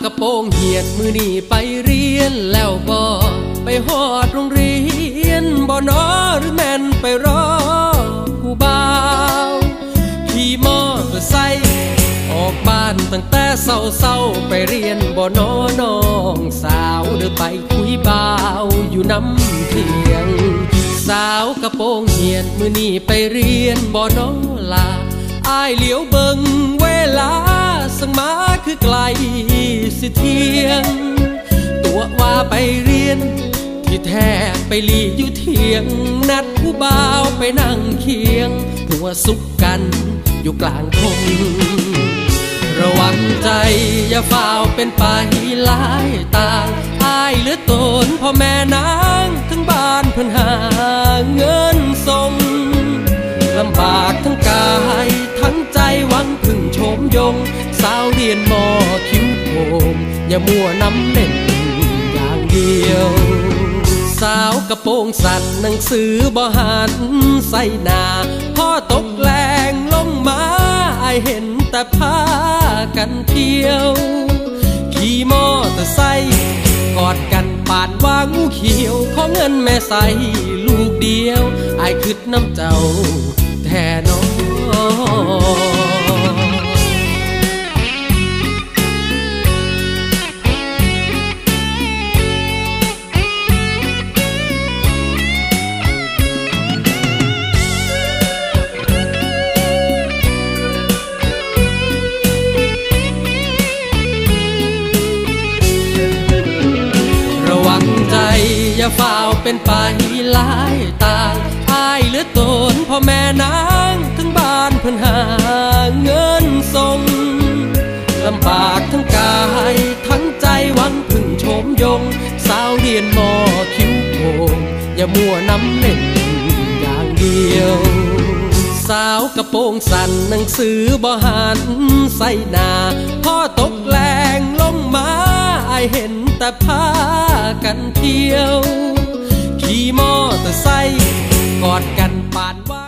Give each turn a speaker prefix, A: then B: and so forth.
A: กระโปรงเหียนมือนี่ไปเรียนแล้วบ่ไปหอดโรงเรียนบ่นอหรือแม่นไปรอผู้บ่าวขี่มอเตอร์ไซค์ออกบ้านตั้งแต่เศร้าเศร้าๆไปเรียนบ่นอน้องสาวเดินไปคุยบ่าวอยู่น้ำเทียง สาวกระโปรงเหียนมือนี่ไปเรียนบ่นอลาอายเหลียวเบิงเวลาสังมาคือไกล สิเทียง ตัวว่าไปเรียน ที่แท้ไปหลีอยู่เทียง นัดผู้บ่าวไปนั่งเคียง หัวสุกกันอยู่กลางทงระวังใจอย่าฝ่าวเป็นไปหลายต่างอายเหลือตนพ่อแม่นางทั้งบ้านเพิ่นหาเงินส่งลำบากทั้งกายทั้งใจหวังพึ่งโชมยง อย่ามัวน้ำเล่นอย่างเดียว สาวกระโปรงสัตว์หนังสือบ่หันใส่หนาพ่อตกแรงลงมาไอเห็นแต่พากันเที่ยว ขี่มอเตอร์ไซค์กอดกันปาดว่างูเขียวขอเงินแม่ใส่ลูกเดียว ไอคืดน้ำเจ้าแท่น้อง อย่าฝ่าวเป็นไปหลายต่างอายเหลือตนพ่อแม่นางทั้งบ้านเพิ่นหาเงินส่งลำบากทั้งกายทั้งใจหวังพึ่งโชมยง สาวเรียนมอคิ้วโคงอย่ามัวน้ำเล่นอย่างเดียวสาวกระโปรงสั่นหนังสือบ่หันใส่หนาพ่อตกแรงลงมาไอเห็นแต่พา ยว ขี่มอเตอร์ไซค์กอดกันปานว่า